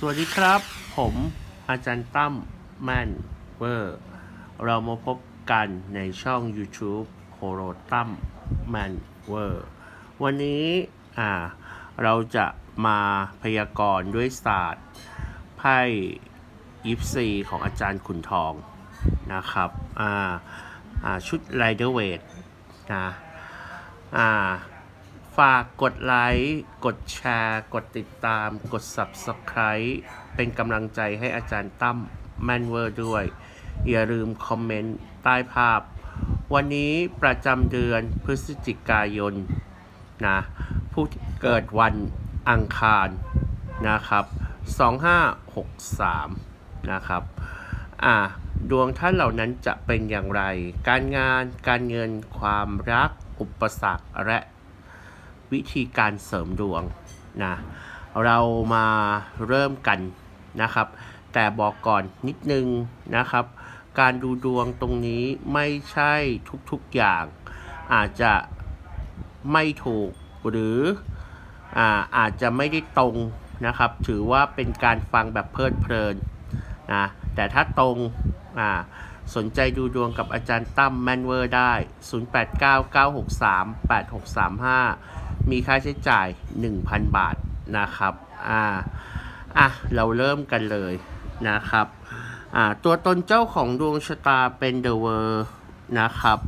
สวัสดีครับ ผมอาจารย์ตั้มแมนเวอร์ เรามาพบกันในช่อง YouTube โคโรตั้มแมนเวอร์ วันนี้อ่าเราจะมาพยากรณ์ด้วยศาสตร์ไพ่ยิปซีของอาจารย์ขุนทองนะครับอ่าอ่าชุดไรเดอร์เวทนะอ่า ฝากกดไลค์ กดแชร์ กดติดตาม กด Subscribe เป็นกำลังใจให้อาจารย์ตั้มแมนเวอร์ด้วย อย่าลืมคอมเมนต์ใต้ภาพ วันนี้ประจำเดือนพฤศจิกายนนะผู้เกิดวันอังคารนะครับ 2563 นะครับอ่าดวงท่านเหล่านั้นจะเป็นอย่างไร การงาน การเงิน ความรัก อุปสรรค และ วิธีการเสริมดวงนะเรามาเริ่มกันนะครับ แต่บอกก่อนนิดนึงนะครับ การดูดวงตรงนี้ไม่ใช่ทุกๆอย่าง อาจจะไม่ถูกหรืออ่าอาจจะไม่ได้ตรงนะครับ ถือว่าเป็นการฟังแบบเพลิดเพลินนะแต่ถ้าตรงอ่าสนใจดูดวงกับอาจารย์ตั้มแมนเวอร์ได้ 0899638635 มีค่าใช้จ่าย 1,000 บาทนะครับอ่าอะเราเริ่มกันเลยนะครับอ่าตัวตนเจ้าของดวงชะตาเป็นเดอะเวอร์นะครับ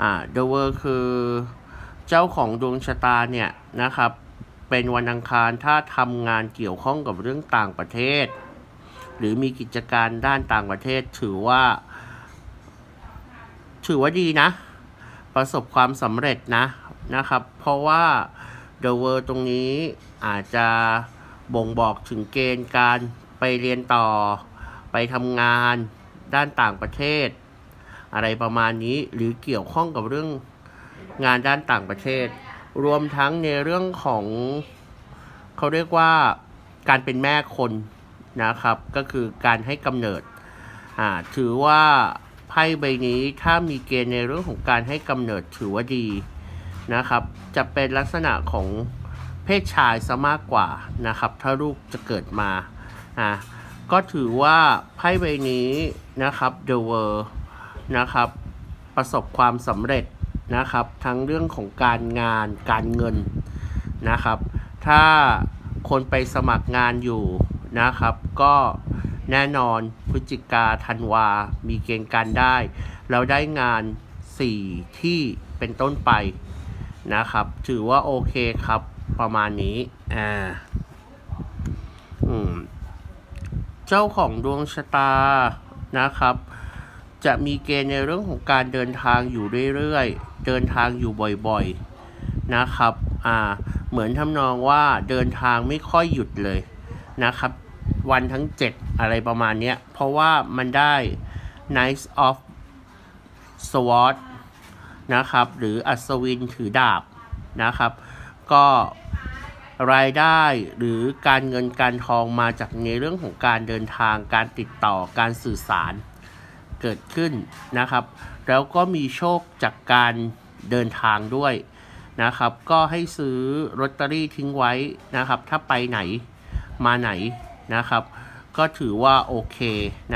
อ่าเดอะเวอร์คือเจ้าของดวงชะตาเนี่ยนะครับเป็นวันอังคารถ้าทำงานเกี่ยวข้องกับเรื่องต่างประเทศ หรือมีกิจการด้านต่างประเทศถือว่า ถือว่าดีนะ ประสบความสำเร็จนะ นะครับ เพราะว่า The World ตรงนี้อาจจะบ่งบอกถึงเกณฑ์การไปเรียนต่อ ไปทำงานด้านต่างประเทศ อะไรประมาณนี้หรือเกี่ยวข้องกับเรื่องงานด้านต่างประเทศ รวมทั้งในเรื่องของเขาเรียกว่าการเป็นแม่คนนะครับ ก็คือการให้กำเนิดอ่าถือว่าไพ่ใบนี้ถ้ามีเกณฑ์ในเรื่องของการให้กำเนิดถือว่าดี นะครับ จะเป็นลักษณะของเพศชายซะมากกว่านะครับ ถ้าลูกจะเกิดมาอ่าก็ถือว่าไพ่ใบนี้นะครับ The World นะครับ ประสบความสำเร็จนะครับ ทั้งเรื่องของการงานการเงินนะครับ ถ้าคนไปสมัครงานอยู่นะครับ ก็แน่นอนพฤศจิกาธันวา มีเกณฑ์การได้เราได้งาน 4 ที่เป็นต้นไป นะครับ ถือว่าโอเคครับประมาณนี้อ่าอืมเจ้าของดวงชะตานะครับ จะมีเกณฑ์ในเรื่องของการเดินทางอยู่เรื่อยๆ เดินทางอยู่บ่อยๆนะครับอ่าเหมือนทำนองว่าเดินทางไม่ค่อยหยุดเลยนะครับวันทั้ง 7 อะไรประมาณนี้เพราะว่ามันได้ Knight of Sword นะครับ หรืออัศวินถือดาบนะครับ ก็รายได้หรือการเงินการทองมาจากในเรื่องของการเดินทางการติดต่อการสื่อสารเกิดขึ้นนะครับ แล้วก็มีโชคจากการเดินทางด้วยนะครับ ก็ให้ซื้อลอตเตอรี่ทิ้งไว้นะครับ ถ้าไปไหนมาไหนนะครับ ก็ถือว่าโอเค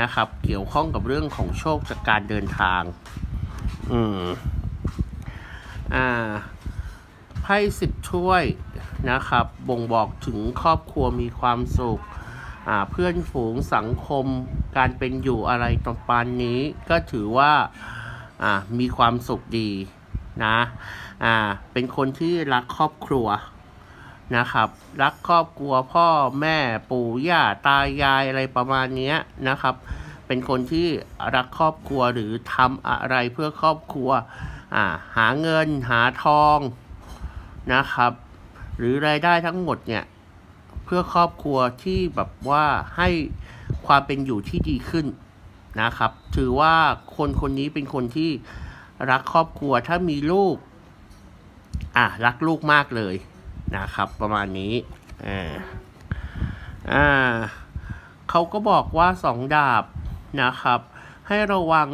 นะครับ เกี่ยวข้องกับเรื่องของโชคจากการเดินทาง อืม อ่าไพ่สิบถ้วยนะครับ บ่งบอกถึงครอบครัวมีความสุขเพื่อนฝูงสังคมการเป็นอยู่อะไรต่อปานนี้ก็ถือว่าามีความสุขดีนะอ่าเป็นคนที่รักครอบครัวนะครับ รักครอบครัวพ่อแม่ปู่ย่าตายายอะไรประมาณนี้นะครับ เป็นคนที่รักครอบครัวหรือทำอะไรเพื่อครอบครัว อ่าหาเงินหาทองนะครับ หรือรายได้ทั้งหมดเนี่ยเพื่อครอบครัวที่แบบว่าให้ความเป็นอยู่ที่ดีขึ้นนะครับ ถือว่าคนคนนี้เป็นคนที่รักครอบครัวถ้ามีลูกอะรักลูกมากเลยนะครับ ประมาณนี้อ่าอ่าเขาก็บอกว่าสองดาบนะครับ ให้ระวัง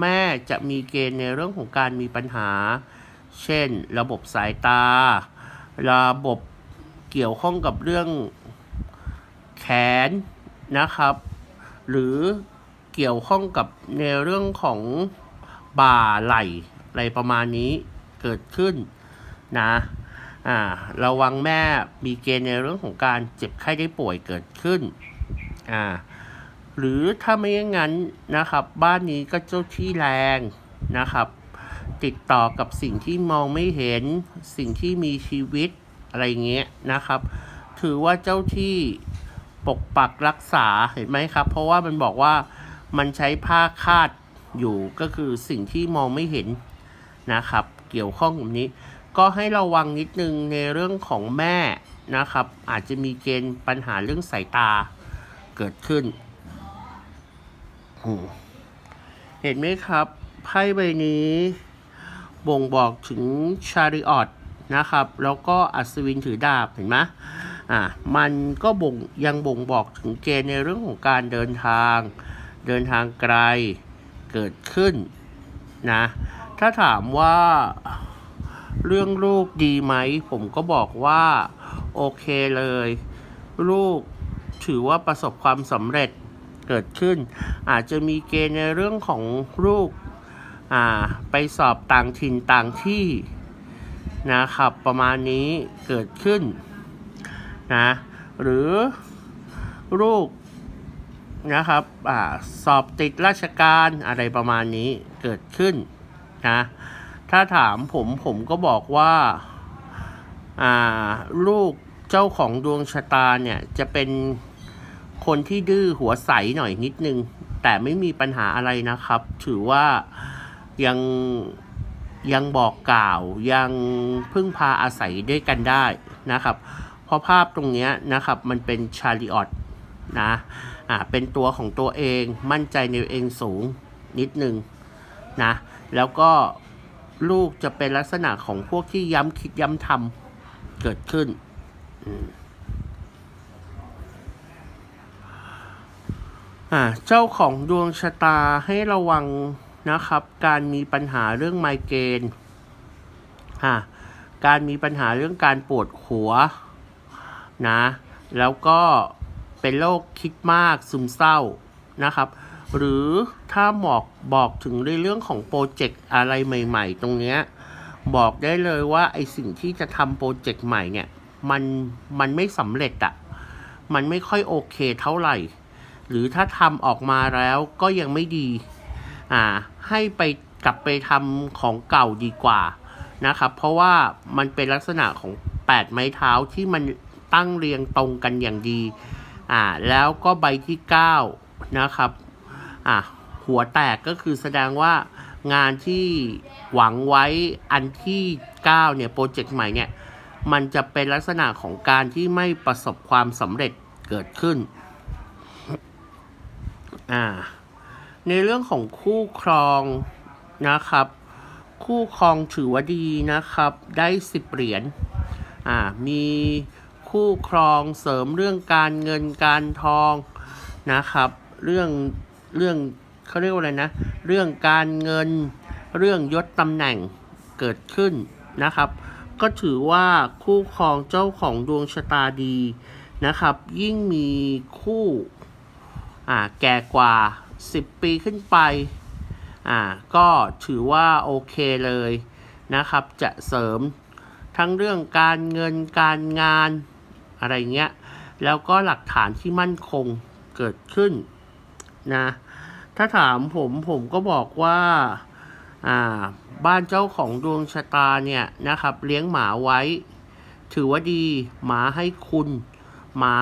แม่จะมีเกณฑ์ในเรื่องของการมีปัญหา เช่น ระบบสายตา ระบบเกี่ยวข้องกับเรื่องแขนนะครับ หรือเกี่ยวข้องกับในเรื่องของบ่าไหล่อะไรประมาณนี้เกิดขึ้นนะอ่าระวังแม่มีเกณฑ์ในเรื่องของการเจ็บไข้ได้ป่วยเกิดขึ้นอ่า หรือถ้าไม่อย่างนั้นนะครับ บ้านนี้ก็เจ้าที่แรงนะครับ ติดต่อกับสิ่งที่มองไม่เห็นสิ่งที่มีชีวิตอะไรเงี้ยนะครับ ถือว่าเจ้าที่ปกปักรักษาเห็นไหมครับ เพราะว่ามันบอกว่ามันใช้ผ้าคาดอยู่ก็คือสิ่งที่มองไม่เห็นนะครับ เกี่ยวข้องกับนี้ ก็ให้ระวังนิดนึงในเรื่องของแม่นะครับ อาจจะมีเกณฑ์ปัญหาเรื่องสายตาเกิดขึ้น เห็นไหมครับ ไพ่ใบนี้บ่งบอกถึงชาริออตนะครับ แล้วก็อัศวินถือดาบเห็นไหมอ่ามันก็บ่งยังบ่งบอกถึงเกณฑ์ในเรื่องของการเดินทาง เดินทางไกลเกิดขึ้นนะถ้าถามว่าเรื่องลูกดีไหม ผมก็บอกว่า โอเคเลย ลูกถือว่าประสบความสำเร็จ เกิดขึ้น อาจจะมีเกณฑ์ในเรื่องของลูกอ่าไปสอบต่างถิ่นต่างที่นะครับประมาณนี้เกิดขึ้นนะหรือลูกนะครับอสอบติดราชการอะไรประมาณนี้เกิดขึ้นนะถ้าถามผมผมก็บอกว่าลูกเจ้าของดวงชะตาเนี่ยจะเป็น คนที่ดื้อหัวใสหน่อยนิดนึง แต่ไม่มีปัญหาอะไรนะครับ ถือว่ายังยังบอกกล่าวยังพึ่งพาอาศัยด้วยกันได้นะครับ เพราะภาพตรงนี้นะครับมันเป็นชาริออตนะอ่าเป็นตัวของตัวเองมั่นใจในตัวเองสูงนิดนึงนะแล้วก็ลูกจะเป็นลักษณะของพวกที่ย้ำคิดย้ำทำเกิดขึ้น อ่าเจ้าของดวงชะตาให้ระวังนะครับ การมีปัญหาเรื่องไมเกรนอะการมีปัญหาเรื่องการปวดหัวนะ แล้วก็เป็นโรคคิดมากซึมเศร้านะครับ หรือถ้าบอกบอกถึงในเรื่องของโปรเจกต์อะไรใหม่ ๆ ตรงเนี้ยบอกได้เลยว่าไอสิ่งที่จะทำโปรเจกต์ใหม่เนี่ย มันมันไม่สำเร็จอะมันไม่ค่อยโอเคเท่าไหร่ หรือถ้าทำออกมาแล้วก็ยังไม่ดี อ่า ให้ไปกลับไปทำของเก่าดีกว่านะครับ เพราะว่ามันเป็นลักษณะของ 8 ไม้เท้าที่มันตั้งเรียงตรงกันอย่างดี อ่า แล้วก็ใบที่ 9 นะครับ อ่า หัวแตกก็คือแสดงว่างานที่หวังไว้อันที่ 9 เนี่ย โปรเจกต์ใหม่เนี่ย มันจะเป็นลักษณะของการที่ไม่ประสบความสำเร็จเกิดขึ้น อ่า ในเรื่องของคู่ครองนะครับ คู่ครองถือว่าดีนะครับ ได้สิบเหรียญอ่ามีคู่ครองเสริมเรื่องการเงินการทองนะครับ เรื่องเรื่องเขาเรียกว่าอะไรนะ เรื่องการเงินเรื่องยศตำแหน่งเกิดขึ้นนะครับ ก็ถือว่าคู่ครองเจ้าของดวงชะตาดีนะครับ ยิ่งมีคู่ อ่าแก่กว่า 10 ปีขึ้นไปอ่าก็ถือว่าโอเคเลยนะครับ จะเสริมทั้งเรื่องการเงินการงานอะไรเงี้ย แล้วก็หลักฐานที่มั่นคงเกิดขึ้นนะ ถ้าถามผมผมก็บอกว่าอ่าบ้านเจ้าของดวงชะตาเนี่ยนะครับ เลี้ยงหมาไว้ ถือว่าดีหมาให้คุณ หมา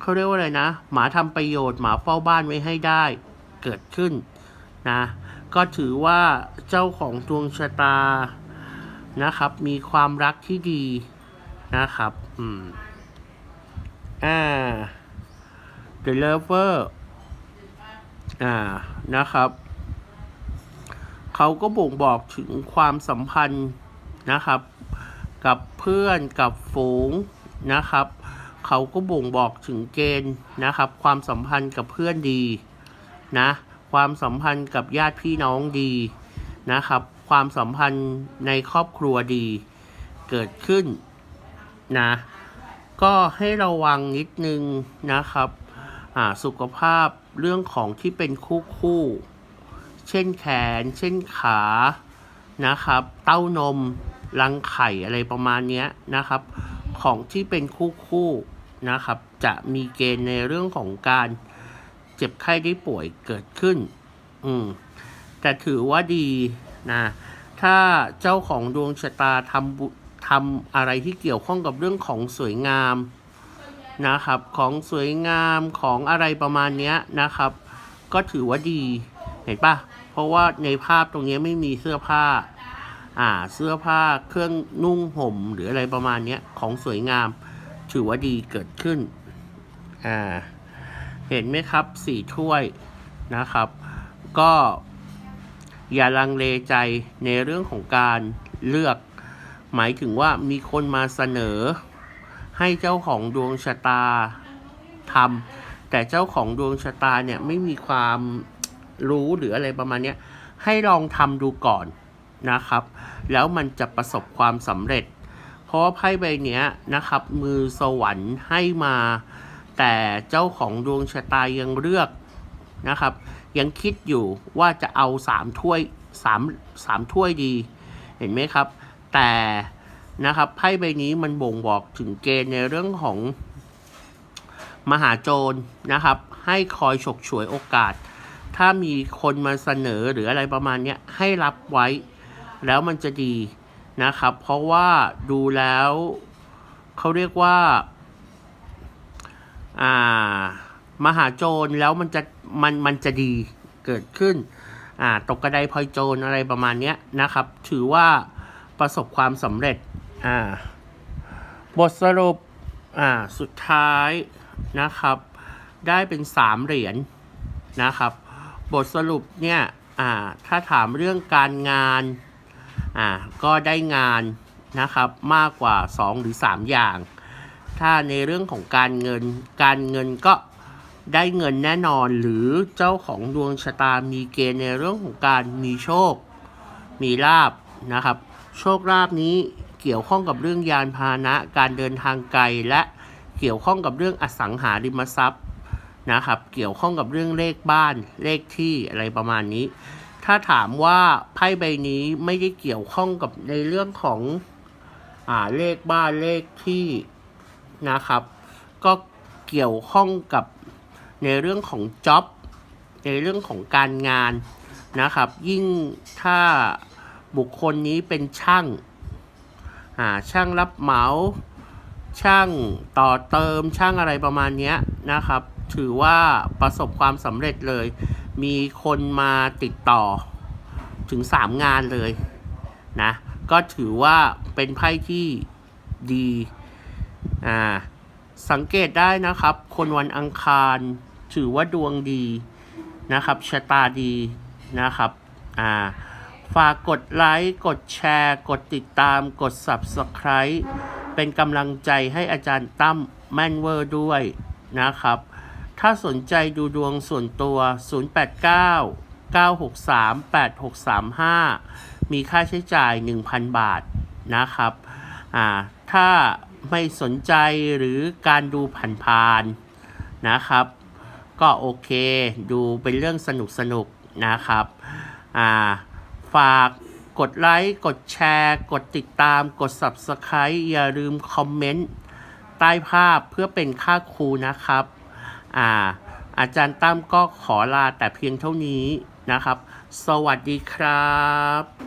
เขาเรียกว่าอะไรนะ หมาทำประโยชน์หมาเฝ้าบ้านไว้ให้ได้เกิดขึ้นนะ ก็ถือว่าเจ้าของดวงชะตานะครับ มีความรักที่ดีนะครับ อืม อ่า The Lover อ่า นะครับ เขาก็บ่งบอกถึงความสัมพันธ์นะครับ กับเพื่อนกับฝูงนะครับ เขาก็บ่งบอกถึงเกณฑ์นะครับ ความสัมพันธ์กับเพื่อนดีนะความสัมพันธ์กับญาติพี่น้องดีนะครับ ความสัมพันธ์ในครอบครัวดีเกิดขึ้นนะก็ให้ระวังนิดนึงนะครับสุขภาพเรื่องของที่เป็นคู่คู่ เช่นแขน เช่นขานะครับ เต้านม รังไข่อะไรประมาณนี้นะครับ ของที่เป็นคู่คู่นะครับ จะมีเกณฑ์ในเรื่องของการเจ็บไข้ได้ป่วยเกิดขึ้น อืม แต่ถือว่าดีนะ ถ้าเจ้าของดวงชะตาทำบุทำอะไรที่เกี่ยวข้องกับเรื่องของสวยงามนะครับ ของสวยงามของอะไรประมาณนี้นะครับ ก็ถือว่าดี เห็นปะเพราะว่าในภาพตรงนี้ไม่มีเสื้อผ้า อ่าเสื้อผ้าเครื่องนุ่งห่มหรืออะไรประมาณนี้ของสวยงาม ถือว่าดีเกิดขึ้นอ่าเห็นไหมครับสี่ถ้วยนะครับ ก็อย่าลังเลใจในเรื่องของการเลือก หมายถึงว่ามีคนมาเสนอ ให้เจ้าของดวงชะตาทำแต่เจ้าของดวงชะตาเนี่ยไม่มีความรู้หรืออะไรประมาณนี้ให้ลองทำดูก่อน นะครับ แล้วมันจะประสบความสำเร็จ เพราะไพ่ใบนี้นะครับ มือสวรรค์ให้มา แต่เจ้าของดวงชะตายังเลือกนะครับ ยังคิดอยู่ว่าจะเอาสามถ้วยสามสามถ้วยดี เห็นไหมครับ แต่นะครับไพ่ใบนี้มันบ่งบอกถึงเกณฑ์ในเรื่องของมหาโจรนะครับ ให้คอยฉกฉวยโอกาส ถ้ามีคนมาเสนอหรืออะไรประมาณนี้ให้รับไว้ แล้วมันจะดีนะครับ เพราะว่าดูแล้วเขาเรียกว่า อ่า มหาโจรแล้วมันจะมันมันจะดีเกิดขึ้น อ่าตกกระไดพลอยโจรอะไรประมาณเนี้ยนะครับ ถือว่าประสบความสำเร็จ อ่า บทสรุป อ่า สุดท้ายนะครับ ได้เป็นสามเหรียญนะครับ บทสรุปเนี่ย อ่า ถ้าถามเรื่องการงาน อ่าก็ได้งานนะครับมากกว่า 2 หรือ 3 อย่าง ถ้าในเรื่องของการเงินการเงินก็ได้เงินแน่นอนหรือเจ้าของดวงชะตามีเกณฑ์ในเรื่องของการมีโชค มีลาบนะครับ โชคลาภนี้เกี่ยวข้องกับเรื่องยานพาหนะ การเดินทางไกลและเกี่ยวข้องกับเรื่องอสังหาริมทรัพย์นะครับ เกี่ยวข้องกับเรื่องเลขบ้านเลขที่อะไรประมาณนี้ ถ้าถามว่าไพ่ใบนี้ไม่ได้เกี่ยวข้องกับในเรื่องของอ่าเลขบ้านเลขที่นะครับ ก็เกี่ยวข้องกับในเรื่องของจ็อบในเรื่องของการงานนะครับ ยิ่งถ้าบุคคลนี้เป็นช่างอ่าช่างรับเหมาช่างต่อเติมช่างอะไรประมาณนี้นะครับ ถือว่าประสบความสำเร็จเลย มีคนมาติดต่อถึง 3 งานเลยนะ ก็ถือว่าเป็นไพ่ที่ดีอ่าสังเกตได้นะครับ คนวันอังคารถือว่าดวงดีนะครับชะตาดีนะครับอ่าฝากกดไลค์ กดแชร์ กดติดตาม กด Subscribe เป็นกำลังใจให้อาจารย์ตั้มแม่นเวอร์ด้วยนะครับ ถ้าสนใจดูดวงส่วนตัว 089 963 8635 มีค่าใช้จ่าย 1,000 บาทนะครับอ่าถ้าไม่สนใจหรือการดูผ่านๆนะครับ ก็โอเค ดูเป็นเรื่องสนุกสนุกนะครับอ่าฝากกดไลค์กดแชร์ กดติดตามกด Subscribe อย่าลืมคอมเมนต์ใต้ภาพเพื่อเป็นค่าครูนะครับ อ่า อาจารย์ตั้มก็ขอลาแต่เพียงเท่านี้นะครับ สวัสดีครับ